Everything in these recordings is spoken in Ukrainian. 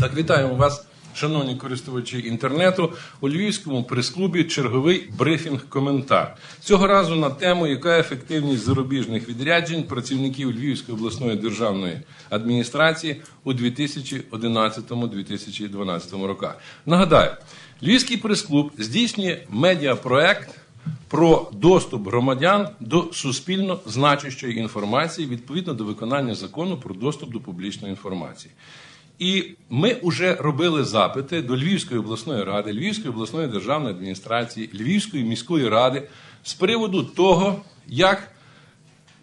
Так, вітаємо вас, шановні користувачі інтернету, у Львівському прес-клубі черговий брифінг-коментар. Цього разу на тему, яка ефективність зарубіжних відряджень працівників Львівської обласної державної адміністрації у 2011-2012 роках. Нагадаю, Львівський прес-клуб здійснює медіапроект про доступ громадян до суспільно значущої інформації відповідно до виконання закону про доступ до публічної інформації. І ми вже робили запити до Львівської обласної ради, Львівської обласної державної адміністрації, Львівської міської ради з приводу того, як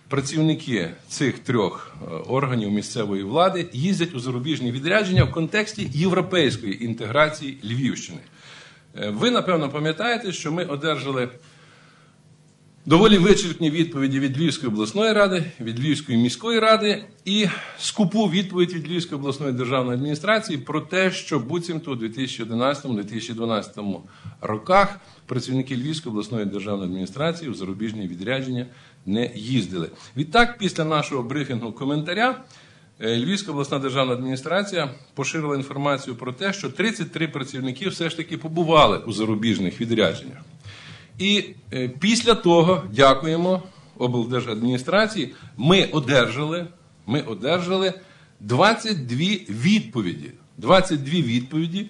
працівники цих трьох е, органів місцевої влади їздять у зарубіжні відрядження в контексті європейської інтеграції Львівщини. Е, Ви, напевно, пам'ятаєте, що ми одержали доволі вичерпні відповіді від Львівської обласної ради, від Львівської міської ради і скупу відповідь від Львівської обласної державної адміністрації про те, що буцімто у 2011-2012 роках працівники Львівської обласної державної адміністрації у зарубіжні відрядження не їздили. Відтак, після нашого брифінгу коментаря. е, Львівська обласна державна адміністрація поширила інформацію про те, що 33 працівники все ж таки побували у зарубіжних відрядженнях. І е, після того дякуємо облдержадміністрації. Ми одержали, ми одержали 22 відповіді. 22 відповіді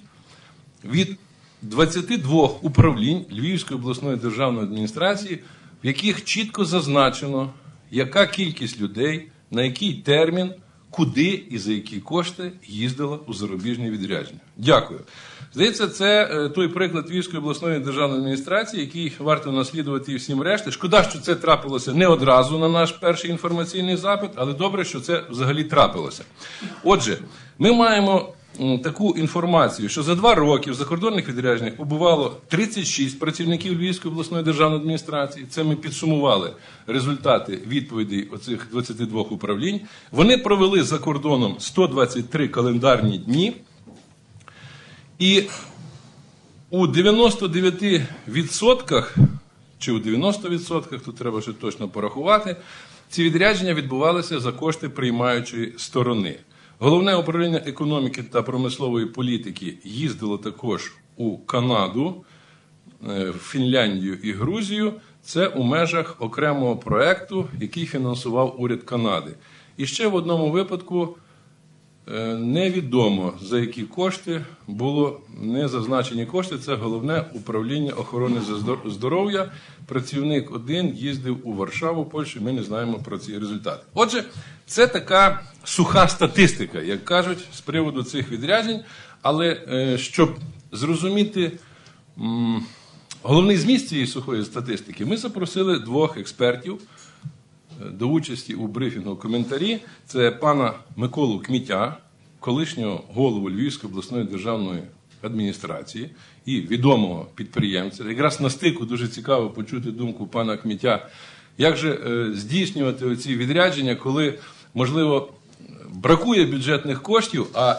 від 22 управлінь Львівської обласної державної адміністрації, в яких чітко зазначено, яка кількість людей, на який термін, куди і за які кошти їздила у зарубіжні відрядження. Дякую. Здається, це е, той приклад Львівської обласної державної адміністрації, який варто наслідувати і всім решти. Шкода, що це трапилося не одразу на наш перший інформаційний запит, але добре, що це взагалі трапилося. Отже, ми маємо таку інформацію, що за два роки в закордонних відрядженнях побувало 36 працівників Львівської обласної державної адміністрації. Це ми підсумували результати відповідей оцих 22 управлінь. Вони провели за кордоном 123 календарні дні. І у 99% чи у 90%, тут треба ще точно порахувати, ці відрядження відбувалися за кошти приймаючої сторони. Головне управління економіки та промислової політики їздило також у Канаду, е, Фінляндію і Грузію. Це у межах окремого проекту, який фінансував уряд Канади. І ще в одному випадку Невідомо за які кошти було не зазначені кошти. Це головне управління охорони здор- здоров'я. Працівник один їздив у Варшаву, Польщу. Ми не знаємо про ці результати. Отже, це така суха статистика, як кажуть, з приводу цих відряджень. Але е, щоб зрозуміти головний зміст цієї сухої статистики, ми запросили двох експертів до участі у брифінгу коментарі. Це пана Миколу Кмітя, колишнього голову Львівської обласної державної адміністрації і відомого підприємця. Якраз на стику дуже цікаво почути думку пана Кмітя, як же е, здійснювати оці відрядження, коли, можливо, бракує бюджетних коштів, а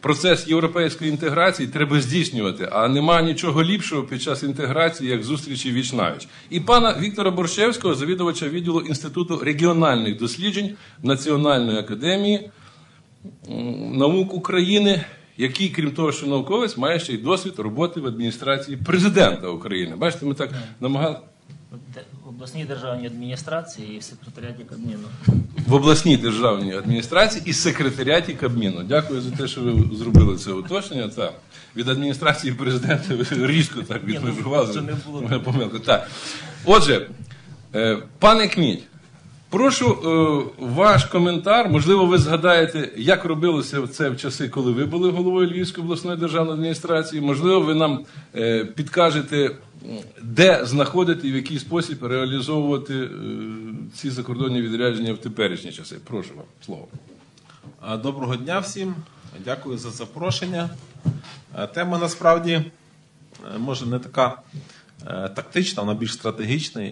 процес європейської інтеграції треба здійснювати, а нема нічого ліпшого під час інтеграції, як зустрічі віч навіч. І пана Віктора Борщевського, завідувача відділу Інституту регіональних досліджень Національної академії наук України, який, крім того, що науковець, має ще й досвід роботи в адміністрації президента України. Бачите, ми так намагалися. В обласній державній адміністрації і в секретаріаті Кабміну. в обласній державній адміністрації і секретаріаті Кабміну. Дякую за те, що ви зробили це уточнення. Так. Від адміністрації президента ви різко так ну, відмежували. це не було. Моя помилка. Так. Отже, е, пане Кміть, прошу е, ваш коментар. Можливо, ви згадаєте, як робилося це в часи, коли ви були головою Львівської обласної державної адміністрації. Можливо, ви нам е, підкажете, де знаходити і в який спосіб реалізовувати е, ці закордонні відрядження в теперішні часи. Прошу вам слово. Доброго дня всім. Дякую за запрошення. Е, Тема насправді е, може не така тактична, вона більш стратегічна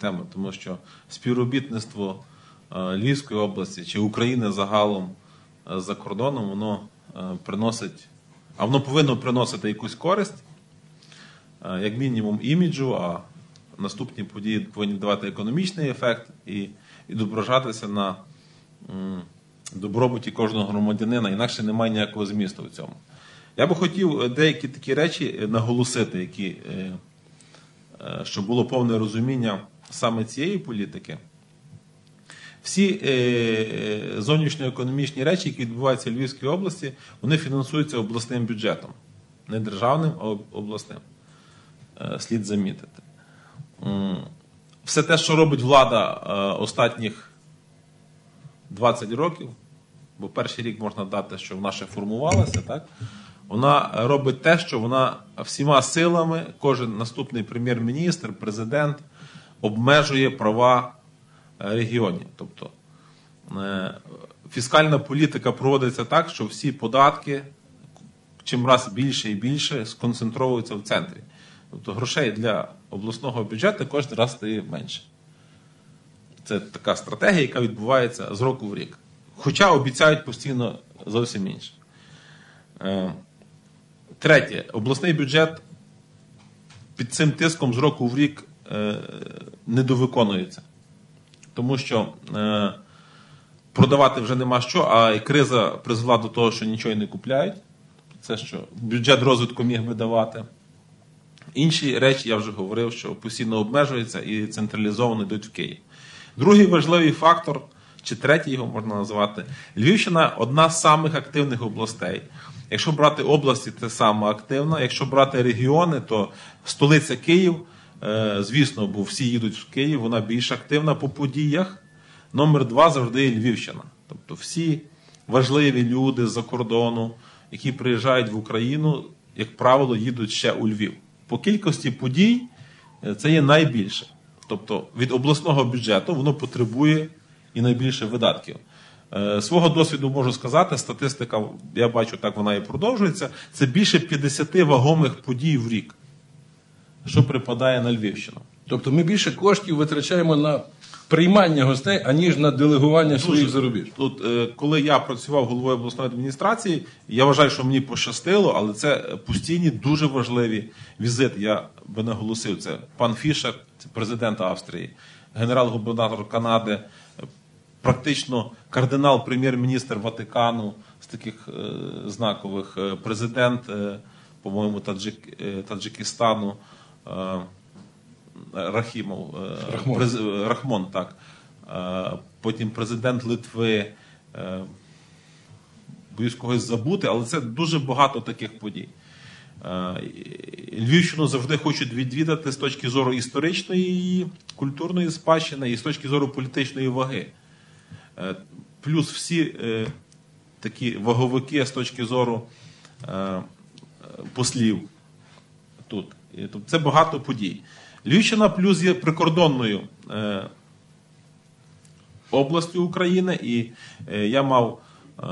тема, тому що співробітництво Львівської області чи України загалом за кордоном, воно приносить, а воно повинно приносити якусь користь, як мінімум іміджу, а наступні події повинні давати економічний ефект і відображатися на добробуті кожного громадянина, інакше немає ніякого змісту в цьому. Я би хотів е, деякі такі речі е, наголосити, які, е, е, щоб було повне розуміння саме цієї політики. Всі е, е, зовнішньоекономічні речі, які відбуваються в Львівській області, вони фінансуються обласним бюджетом, не державним, а обласним. Е, слід замітити. Все те, що робить влада е, останніх 20 років, бо перший рік можна дати, що вона ще формувалася, так? Вона робить те, що вона всіма силами, кожен наступний прем'єр-міністр, президент обмежує права е, регіонів. Тобто фіскальна політика проводиться так, що всі податки чим раз більше і більше сконцентровуються в центрі. Тобто грошей для обласного бюджету кожен раз стає менше. Це така стратегія, яка відбувається з року в рік. Хоча обіцяють постійно зовсім інше. Е, Третє, обласний бюджет під цим тиском з року в рік е, недовиконується. Тому що е, продавати вже нема що, а і криза призвела до того, що нічого не купляють. Це що бюджет розвитку міг би давати. Інші речі я вже говорив, що постійно обмежуються і централізовано йдуть в Київ. Другий важливий фактор, чи третій його можна назвати, Львівщина одна з самих активних областей. Якщо брати області, це саме активна. Якщо брати регіони, то столиця Київ, е, звісно, бо всі їдуть в Київ, вона більш активна по подіях. Номер два завжди Львівщина. Тобто всі важливі люди з-за кордону, які приїжджають в Україну, як правило, їдуть ще у Львів. По кількості подій е, це є найбільше. Тобто від обласного бюджету воно потребує і найбільше видатків. Е, Свого досвіду можу сказати, статистика, я бачу, так вона і продовжується. Це більше 50 вагомих подій в рік, що припадає на Львівщину. Тобто ми більше коштів витрачаємо на приймання гостей, аніж на делегування своїх зарубіж. Тут, е, коли я працював головою обласної адміністрації, я вважаю, що мені пощастило, але це постійні дуже важливі візити. Я би наголосив це. Пан Фішер, це президент Австрії, генерал-губернатор Канади, е, практично кардинал, прем'єр-міністр Ватикану з таких е, знакових, е, президент, е, по-моєму, Таджик, е, Таджикистану. Рахімов, е, Рахмон. през- Рахмон, так. Е, Потім президент Литви. е, Боюсь когось забути, але це дуже багато таких подій. Львівщину завжди хочуть відвідати з точки зору історичної її, культурної спадщини і з точки зору політичної ваги. Плюс всі такі ваговики з точки зору послів тут. Тобто Це багато подій. Львівщина плюс є прикордонною е, областю України, і е, я мав е,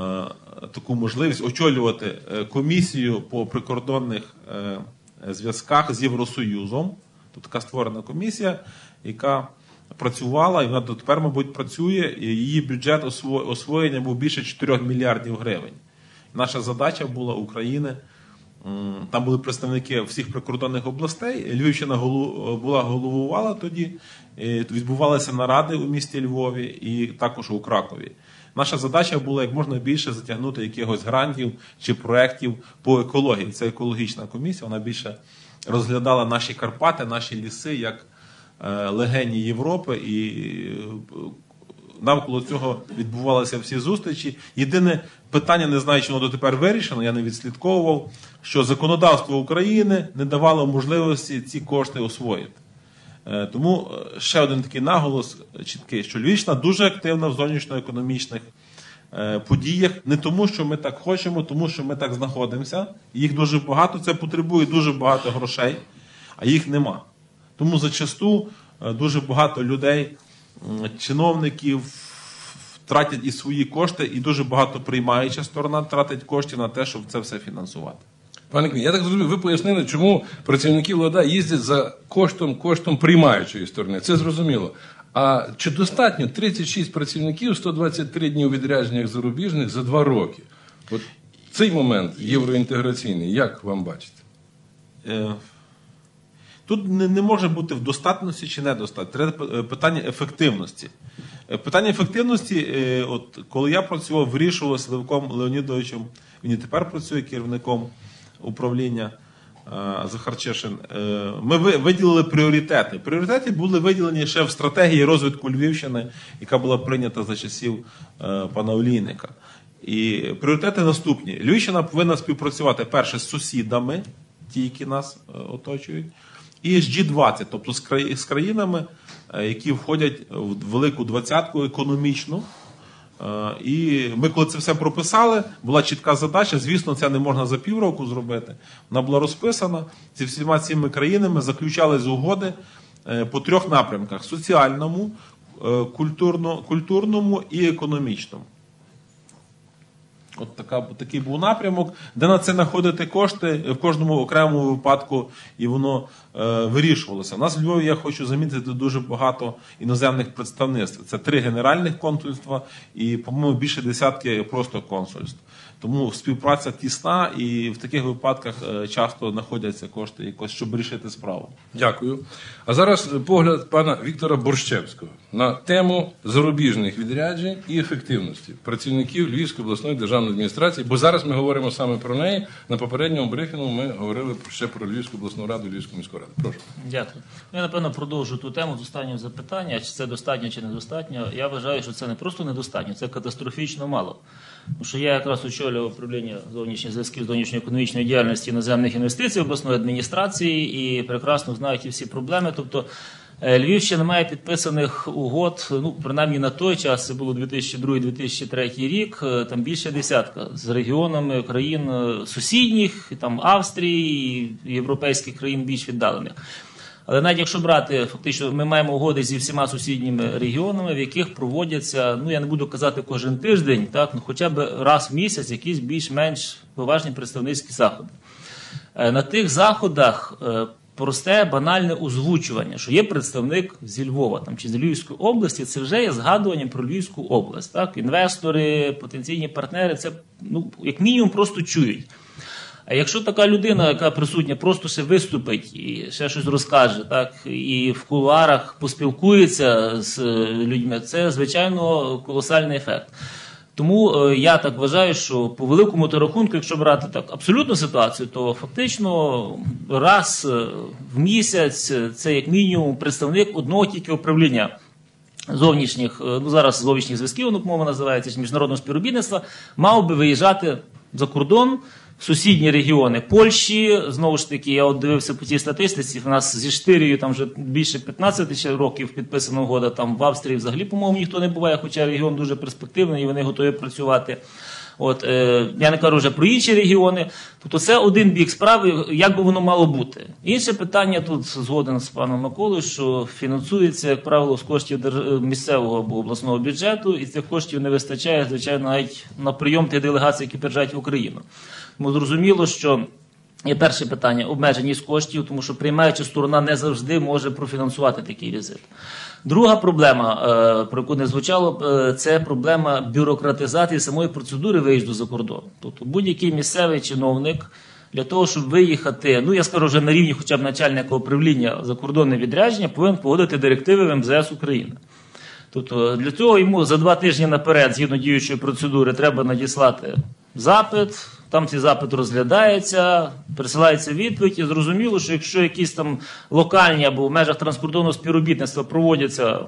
таку можливість очолювати е, комісію по прикордонних е, зв'язках з Євросоюзом. Тут така створена комісія, яка працювала, і вона дотепер, мабуть, працює, і її бюджет осво- освоєння був більше 4 мільярдів гривень. Наша задача була України. Там були представники всіх прикордонних областей. Львівщина була головувала тоді. Відбувалися наради у місті Львові і також у Кракові. Наша задача була як можна більше затягнути якихось грантів чи проєктів по екології. Це екологічна комісія. Вона більше розглядала наші Карпати, наші ліси як е, легені Європи і е, навколо цього відбувалися всі зустрічі. Єдине питання, не знаю, чи воно дотепер вирішено, я не відслідковував, що законодавство України не давало можливості ці кошти освоїти. Е, Тому е, ще один такий наголос е, чіткий, що Львівщина дуже активна в зовнішньоекономічних подіях, не тому, що ми так хочемо, тому що ми так знаходимося. Їх дуже багато, це потребує дуже багато грошей, а їх нема. Тому зачасту дуже багато людей, чиновників тратять і свої кошти, і дуже багато приймаюча сторона тратить коштів на те, щоб це все фінансувати. Пане Кмін, я так зрозумів, ви пояснили, чому працівники влада їздять за коштом, коштом приймаючої сторони. Це зрозуміло. А чи достатньо 36 працівників, 123 дні у відрядженнях зарубіжних за два роки? От цей момент євроінтеграційний, як вам бачите? Тут не, не може бути в достатності чи недостатності. Треба е, питання ефективності. Е, Питання ефективності, е, от коли я працював, вирішувалося Левком Леонідовичем, він і тепер працює керівником управління Захарчишин. Е, Ми виділили пріоритети. Пріоритети були виділені ще в стратегії розвитку Львівщини, яка була прийнята за часів пана Олійника. І пріоритети наступні: Львівщина повинна співпрацювати перше з сусідами, ті, які нас оточують, і з G20, тобто з країнами, е, які входять в велику двадцятку економічну. Е, І ми, коли це все прописали, була чітка задача. Звісно, це не можна за півроку зробити. Вона була розписана. Зі всіма цими країнами заключались угоди е, по трьох напрямках: соціальному, культурно, культурному і економічному. От така, такий був напрямок, де на це знаходити кошти в кожному окремому випадку, і воно е, вирішувалося. У нас в Львові я хочу замітити дуже багато іноземних представництв. Це три генеральних консульства і, по-моєму, більше десятки просто консульств. Тому співпраця тісна, і в таких випадках е, часто знаходяться кошти, якось, щоб рішити справу. Дякую. А зараз е, погляд пана Віктора Борщевського на тему зарубіжних відряджень і ефективності працівників Львівської обласної державної адміністрації, бо зараз ми говоримо саме про неї. На попередньому брифінгу ми говорили ще про Львівську обласну раду, Львівську міську раду. Прошу. Дякую. Ну, Я напевно продовжу ту тему з останнього запитання, чи це достатньо чи недостатньо. Я вважаю, що це не просто недостатньо, це катастрофічно мало. Тому що я якраз очолював управління зовнішніх зв'язків зовнішньоекономічної діяльності іноземних інвестицій обласної адміністрації і прекрасно знаю ті всі проблеми. Тобто е, Львівщина має підписаних угод, ну принаймні на той час, це було 2002-2003 рік, е, там більше десятка з регіонами країн е, сусідніх, там Австрії, і європейських країн більш віддалених. Але навіть якщо брати, фактично, ми маємо угоди зі всіма сусідніми регіонами, в яких проводяться, ну я не буду казати кожен тиждень, так, ну хоча б раз в місяць якісь більш-менш поважні представницькі заходи. Е, На тих заходах е, просте банальне озвучування, що є представник зі Львова там, чи з Львівської області, це вже є згадуванням про Львівську область. Так? Інвестори, потенційні партнери це ну, як мінімум просто чують. А якщо така людина, яка присутня, просто ще виступить і ще щось розкаже, так і в кулуарах поспілкується з е, людьми, це звичайно колосальний ефект. Тому е, я так вважаю, що по великому то рахунку, якщо брати так абсолютну ситуацію, то фактично раз е, в місяць це як мінімум представник одного тільки управління зовнішніх, ну зараз зовнішніх зв'язків, ну мова називається міжнародного співробітництва, мав би виїжджати за кордон. Сусідні регіони Польщі, знову ж таки, я от дивився по цій статистиці. В нас зі Штирією там вже більше 15 тисяч років підписана угода. Там в Австрії взагалі, по-моєму, ніхто не буває, хоча регіон дуже перспективний і вони готові працювати. От е, я не кажу вже про інші регіони. Тобто це один бік справи, як би воно мало бути. Інше питання тут згоден з паном Миколою, що фінансується, як правило, з коштів місцевого або обласного бюджету, і цих коштів не вистачає, звичайно, навіть на прийом тих делегацій, які приїжджають в Україну. Тому зрозуміло, що Є перше питання обмеженість коштів, тому що приймаюча сторона не завжди може профінансувати такий візит. Друга проблема, е, про яку не звучало, е, це проблема бюрократизації самої процедури виїзду за кордон. Тобто будь-який місцевий чиновник для того, щоб виїхати, ну я скажу вже на рівні хоча б начальника управління закордонне відрядження, повинен погодити директиви в МЗС України. Тобто для цього йому за два тижні наперед, згідно діючої процедури, треба надіслати запит. Там цей запит розглядається, присилається відповідь, і зрозуміло, що якщо якісь там локальні або в межах транскордонного співробітництва проводяться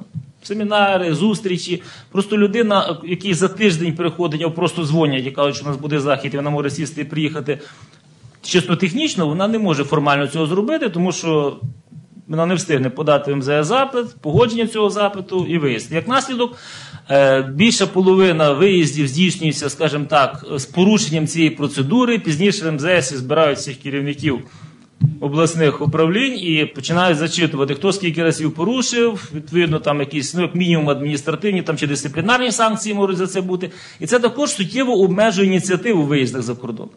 семінари, зустрічі, просто людина, який за тиждень приходить, або просто дзвонять і кажуть, що у нас буде захід, і вона може сісти і приїхати. Чисто технічно, вона не може формально цього зробити, тому що вона не встигне подати в МЗС запит, погодження цього запиту і виїзд. Як наслідок, е, більша половина виїздів здійснюється, скажімо так, з порушенням цієї процедури. Пізніше МЗС збирають всіх керівників обласних управлінь і починають зачитувати, хто скільки разів порушив, відповідно, там якісь ну, як мінімум адміністративні там, чи дисциплінарні санкції можуть за це бути. І це також суттєво обмежує ініціативу в виїздах за кордон.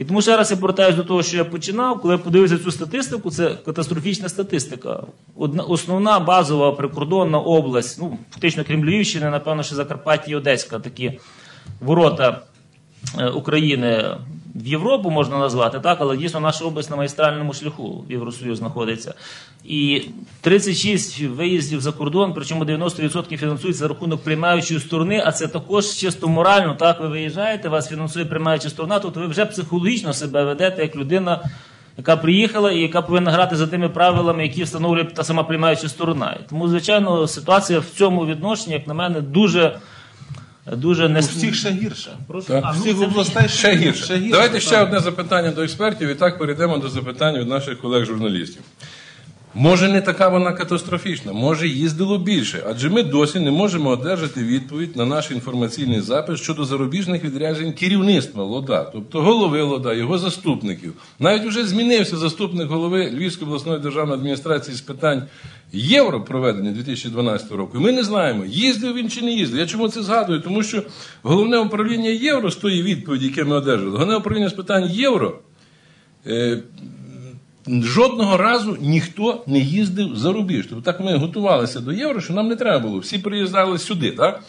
І тому ще раз я повертаюся до того, що я починав, коли я подивився цю статистику, це катастрофічна статистика. Одна основна базова прикордонна область, ну фактично крім Львівщини, напевно, ще Закарпаття і Одеська, такі ворота е, України в Європу можна назвати, так, але дійсно наша область на магістральному шляху в Євросоюз знаходиться. І 36 виїздів за кордон, причому 90% фінансується за рахунок приймаючої сторони, а це також чисто морально. Так, ви виїжджаєте, вас фінансує приймаюча сторона, тобто ви вже психологічно себе ведете як людина, яка приїхала і яка повинна грати за тими правилами, які встановлює та сама приймаюча сторона. Тому, звичайно, ситуація в цьому відношенні, як на мене, дуже. Дуже не У всіх ще гірше. Просто Так. А, ну, всіх це- областей Ще гірше. Давайте ще одне запитання до експертів, і так перейдемо до запитань від наших колег-журналістів. Може, не така вона катастрофічна, може, їздило більше, адже ми досі не можемо одержати відповідь на наш інформаційний запит щодо зарубіжних відряджень керівництва ЛОДА, тобто голови ЛОДА, його заступників. Навіть вже змінився заступник голови Львівської обласної державної адміністрації з питань євро проведення 2012 року. Ми не знаємо, їздив він чи не їздив. Я чому це згадую? Тому що головне управління євро з тої відповіді, яке ми одержали, головне управління з питань євро. Е, Жодного разу ніхто не їздив за рубіж. Тобто так ми готувалися до євро, що нам не треба було. Всі приїжджали сюди. Так?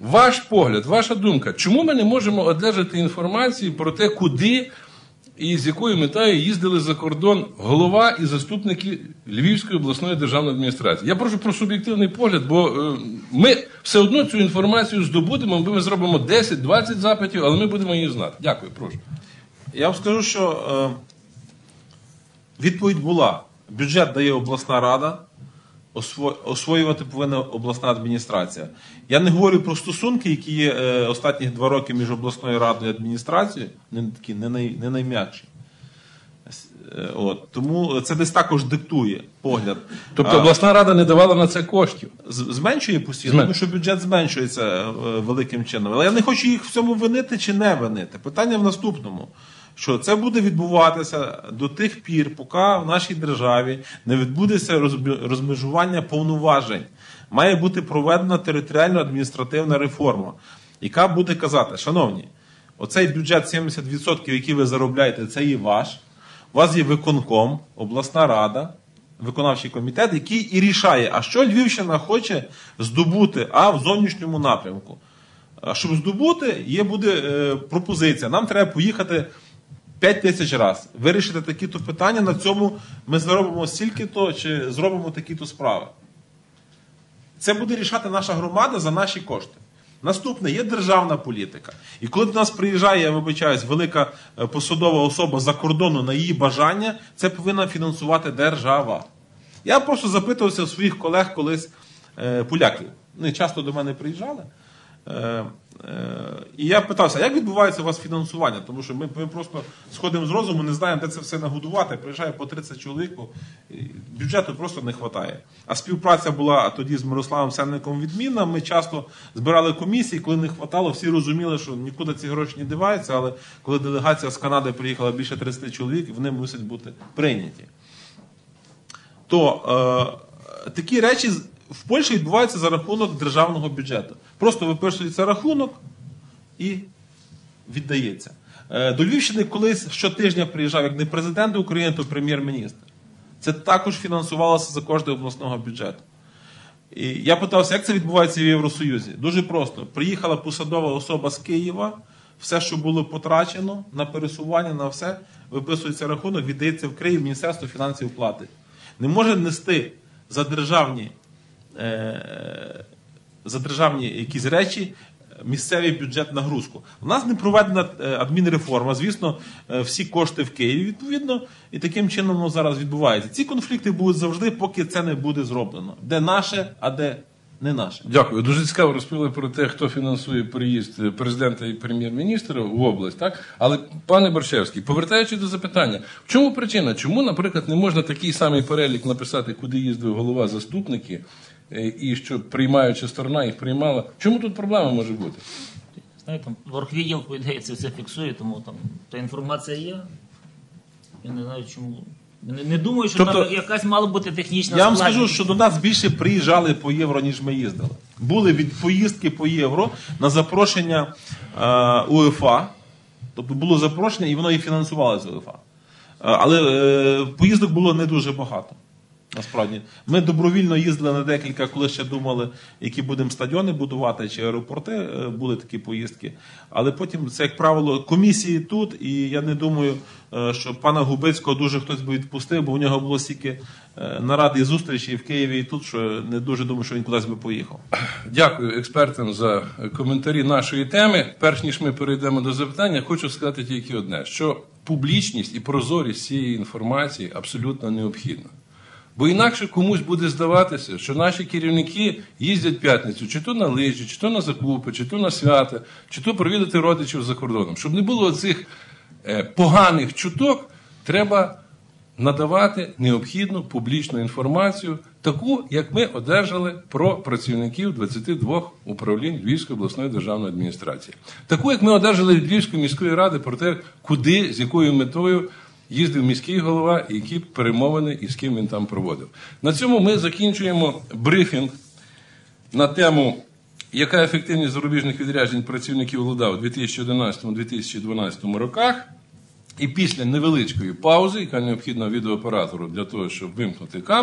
Ваш погляд, ваша думка, чому ми не можемо одержати інформацію про те, куди і з якою метою їздили за кордон голова і заступники Львівської обласної державної адміністрації? Я прошу про суб'єктивний погляд, бо е, ми все одно цю інформацію здобудемо, ми зробимо 10-20 запитів, але ми будемо її знати. Дякую, прошу. Я вам скажу, що е, відповідь була: бюджет дає обласна рада, освоювати повинна обласна адміністрація. Я не говорю про стосунки, які є е, останні два роки між обласною радою і адміністрацією, не такі не, най, не найм'якші. Е, От, тому це десь також диктує погляд. Тобто обласна рада не давала на це коштів. зменшує постійно, Змен- тому що бюджет зменшується е, великим чином. Але я не хочу їх в цьому винити чи не винити. Питання в наступному. Що це буде відбуватися до тих пір, поки в нашій державі не відбудеться розмежування повноважень. Має бути проведена територіально-адміністративна реформа, яка буде казати, шановні, оцей бюджет 70%, який ви заробляєте, це є ваш. У вас є виконком, обласна рада, виконавчий комітет, який і рішає, а що Львівщина хоче здобути, а в зовнішньому напрямку. А щоб здобути, є буде е, пропозиція. Нам треба поїхати 5 тисяч разів, вирішити такі-то питання. На цьому ми заробимо стільки-то чи зробимо такі-то справи. Це буде рішати наша громада за наші кошти. Наступне є державна політика. І коли до нас приїжджає, я вибачаюсь, велика е, посадова особа за кордону на її бажання, це повинна фінансувати держава. Я просто запитувався у своїх колег колись е, поляків. Вони часто до мене приїжджали. Е, е, і я питався, як відбувається у вас фінансування? Тому що ми, ми просто сходимо з розуму, не знаємо, де це все нагодувати. Приїжджає по 30 чоловік, бюджету просто не вистачає. А співпраця була тоді з Мирославом Сенником відмінна. Ми часто збирали комісії, коли не вистачало, всі розуміли, що нікуди ці гроші не діваються, але коли делегація з Канади приїхала більше 30 чоловік, вони мусять бути прийняті то е, такі речі в Польщі відбуваються за рахунок державного бюджету. Просто виписується рахунок і віддається. Е, до Львівщини колись щотижня приїжджав як не президент України, то прем'єр-міністр. Це також фінансувалося за кошти обласного бюджету. І я питався, як це відбувається в Євросоюзі? Дуже просто. Приїхала посадова особа з Києва, все, що було потрачено на пересування, на все, виписується рахунок, віддається в Київ, Міністерство фінансів платить. Не може нести за державні, е, за державні якісь речі місцевий бюджет нагрузку. У нас не проведена е, адмінреформа. Звісно, е, всі кошти в Києві відповідно, і таким чином воно зараз відбувається. Ці конфлікти будуть завжди, поки це не буде зроблено. Де наше, а де не наше. Дякую. Дуже цікаво розповіли про те, хто фінансує приїзд президента і прем'єр-міністра в область. Так, але пане Борщевський, повертаючись до запитання, в чому причина? Чому, наприклад, не можна такий самий перелік написати, куди їздив голова, заступники, і що приймаюча сторона їх приймала? Чому тут проблема може бути? Знаєте, Воргвідділ, по ідеї, це все фіксує, тому там та інформація є. Я не знаю, чому. Не, не думаю, що Тобто- там якась мала бути технічна Я вам складність. скажу, що до нас більше приїжджали по євро, ніж ми їздили. Були від поїздки по євро на запрошення е, УЄФА. Тобто було запрошення, і воно і фінансувалося з УЄФА. Е, але е, поїздок було не дуже багато. Насправді, ми добровільно їздили на декілька, коли ще думали, які будемо стадіони будувати чи аеропорти. е, Були такі поїздки. Але потім це, як правило, комісії тут, і я не думаю, е, що пана Губицького дуже хтось би відпустив, бо у нього було стільки е, нарад і зустрічей в Києві і тут, що не дуже думаю, що він кудись би поїхав. Дякую експертам за коментарі нашої теми. Перш ніж ми перейдемо до запитання, хочу сказати тільки одне: що публічність і прозорість цієї інформації абсолютно необхідна. Бо інакше комусь буде здаватися, що наші керівники їздять п'ятницю, чи то на лижі, чи то на закупи, чи то на свята, чи то провідати родичів за кордоном. Щоб не було цих е, поганих чуток, треба надавати необхідну публічну інформацію, таку, як ми одержали про працівників 22 управлінь Львівської обласної державної адміністрації, таку, як ми одержали від Львівської міської ради про те, куди з якою метою їздив міський голова які перемовини і з ким він там проводив. На цьому ми закінчуємо брифінг на тему. Яка ефективність зарубіжних відряджень працівників ЛУДА у 2011-2012 роках? І після невеличкої паузи, яка необхідна відеооператору для того, щоб вимкнути камеру,